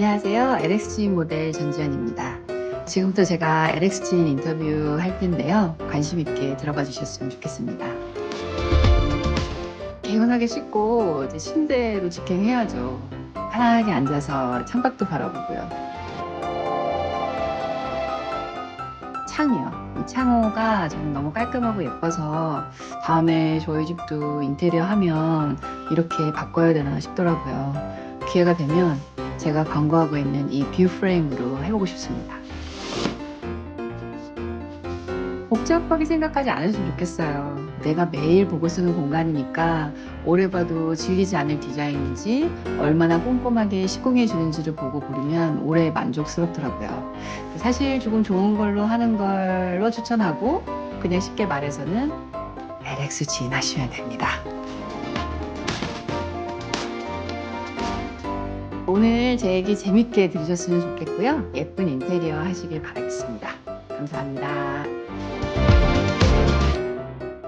안녕하세요. LXG 모델 전지현입니다. 지금부터 제가 LXG 인터뷰 할 텐데요. 관심 있게 들어봐 주셨으면 좋겠습니다. 개운하게 씻고 이제 침대로 직행해야죠. 편하게 앉아서 창밖도 바라보고요. 창이요. 이 창호가 저는 너무 깔끔하고 예뻐서 다음에 저희 집도 인테리어 하면 이렇게 바꿔야 되나 싶더라고요. 기회가 되면 제가 광고하고 있는 이 뷰 프레임으로 해보고 싶습니다. 복잡하게 생각하지 않으시면 좋겠어요. 내가 매일 보고 쓰는 공간이니까 오래 봐도 질리지 않을 디자인인지 얼마나 꼼꼼하게 시공해 주는지를 보고 고르면 오래 만족스럽더라고요. 사실 조금 좋은 걸로 하는 걸로 추천하고 그냥 쉽게 말해서는 LX 지인하시면 됩니다. 오늘 제 얘기 재밌게 들으셨으면 좋겠고요. 예쁜 인테리어 하시길 바라겠습니다. 감사합니다.